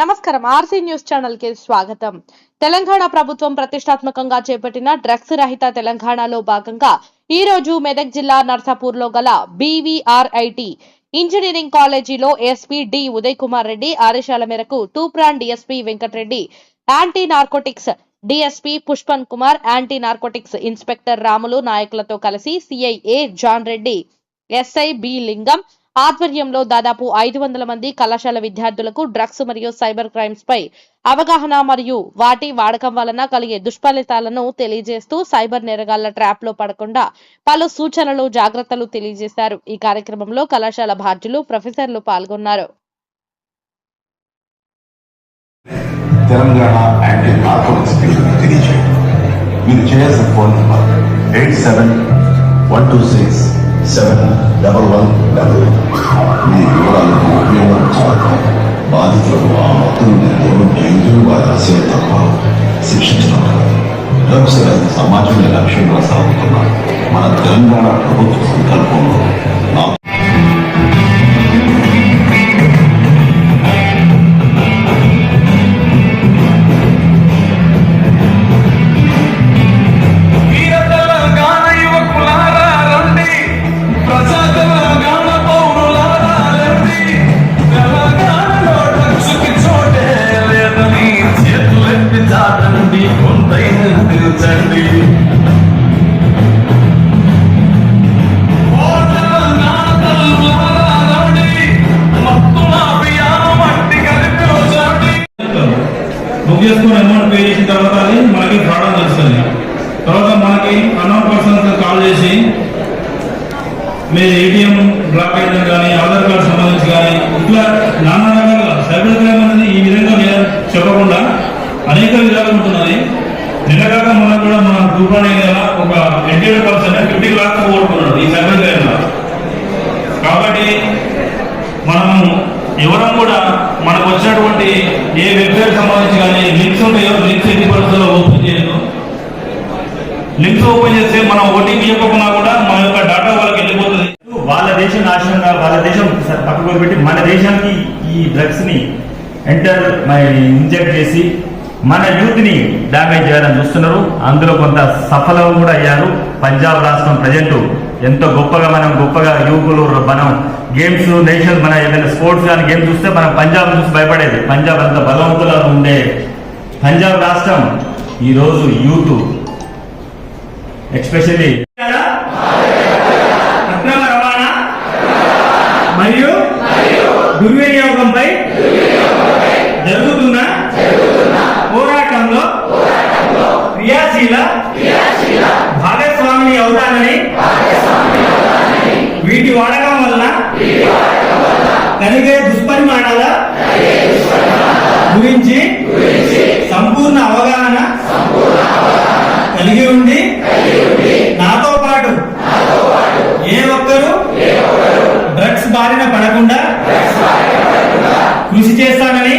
నమస్కారం. RC news ఛానల్కి స్వాగతం. తెలంగాణ ప్రభుత్వం ప్రతిష్టాత్మకంగా చేపట్టిన డ్రగ్స్ రహిత తెలంగాణలో భాగంగా ఈ రోజు మెదక్ జిల్లా నర్సాపూర్లో గల బీవీఆర్ఐటి ఇంజనీరింగ్ కాలేజీలో ఎస్పీ డి ఉదయ్ కుమార్ రెడ్డి ఆదేశాల మేరకు Toopran DSP Venkatareddy anti narcotics DSP Pushpan Kumar anti narcotics inspector Ramulu నాయకులతో కలిసి CIA John Reddy SI B Lingam ఆధ్వర్యంలో దాదాపు ఐదు వందల మంది కళాశాల విద్యార్థులకు డ్రగ్స్ మరియు సైబర్ క్రైమ్స్ పై అవగాహన మరియు వాటి వాడకం వలన కలిగే దుష్ఫలితాలను తెలియజేస్తూ సైబర్ నేరగాళ్ళ ట్రాప్లో పడకుండా పలు సూచనలు జాగ్రత్తలు తెలియజేశారు. ఈ కార్యక్రమంలో కళాశాల బాధ్యులు ప్రొఫెసర్లు పాల్గొన్నారు. తెలంగాణ యాంటీ నార్కోటిక్స్ తెలియజేయండి. మీరు చేయాల్సిన phone number eight seven one two six seven double one double మీ వివరాలకు ఉపయోగించడం బాధితులకు ఆ మొత్తం నిర్ణయం ఐదు వారి ఆశయం తప్ప శిక్షించడం డ్రగ్స్ రహిత సమాజమే లక్ష్యంగా సాగుతున్న మన తెలంగాణ ప్రభుత్వ సంకల్పంలో బుక్ చేసుకుని అమౌంట్ పే చేసిన తర్వాత అది మనకి ఫ్రాడ్ అని తెలుస్తుంది. తర్వాత మనకి అన్నోన్ పర్సన్స్ కాల్ చేసి మీ ఏటీఎం బ్లాక్ అయిందని కానీ ఆధార్ కార్డు సంబంధించి కానీ ఇట్లా నానా రకాలుగా సైబర్ క్రైమ్ అనేది ఈ విధంగా చెప్పకుండా అనేక విధాలు ఉంటున్నది. నిన్నగాక మొన్న కూడా మన గ్రూపాన్ని ఒక ఎడ్యుకేటెడ్ పర్సన్ ఫిఫ్టీ లాక్స్ కోరుకున్నాడు ఈ సైబర్ కాబట్టి మనము ఎవరం కూడా మనకు వచ్చినటువంటి ఏ వెబ్సైట్ సంబంధించి కానీ లింక్స్ ఉంటాయో లింక్స్ ఎన్ని పరిస్థితుల్లో ఓపెన్ చేయదు లింక్స్ ఓపెన్ చేస్తే మనం ఓటింగ్ ఇవ్వకుండా కూడా మన యొక్క డాటా వాళ్ళకి వెళ్ళిపోతుంది. వాళ్ళ దేశం నాశనంగా వాళ్ళ దేశం పక్కకు పెట్టి మన దేశానికి ఈ డ్రగ్స్ని ఎంటర్ ఇంజెక్ట్ చేసి మన యూత్ని డ్యామేజ్ చేయాలని చూస్తున్నారు. అందులో కొంత సఫలం కూడా అయ్యారు. పంజాబ్ రాష్ట్రం ప్రజెంట్ ఎంతో గొప్పగా మనం గొప్పగా యువకులు మనం గేమ్స్ నేషనల్ మన ఏదైనా స్పోర్ట్స్ కానీ గేమ్స్ చూస్తే మనం పంజాబ్ చూసి భయపడేది. పంజాబ్ అంత బలవంతులుగా ఉండే పంజాబ్ రాష్ట్రం ఈరోజు యూత్ ఎక్స్పెషల్లీ క్రియాశీల? భాగస్వామిని అవుతానని? వీటి వాడకం వలన? కలిగే దుష్పరిమాణాల? గురించి? సంపూర్ణ అవగాహన? కలిగి ఉండి? నాతో పాటు? ఏ ఒక్కరు? డ్రగ్స్ బారిన పడకుండా? కృషి చేస్తానని?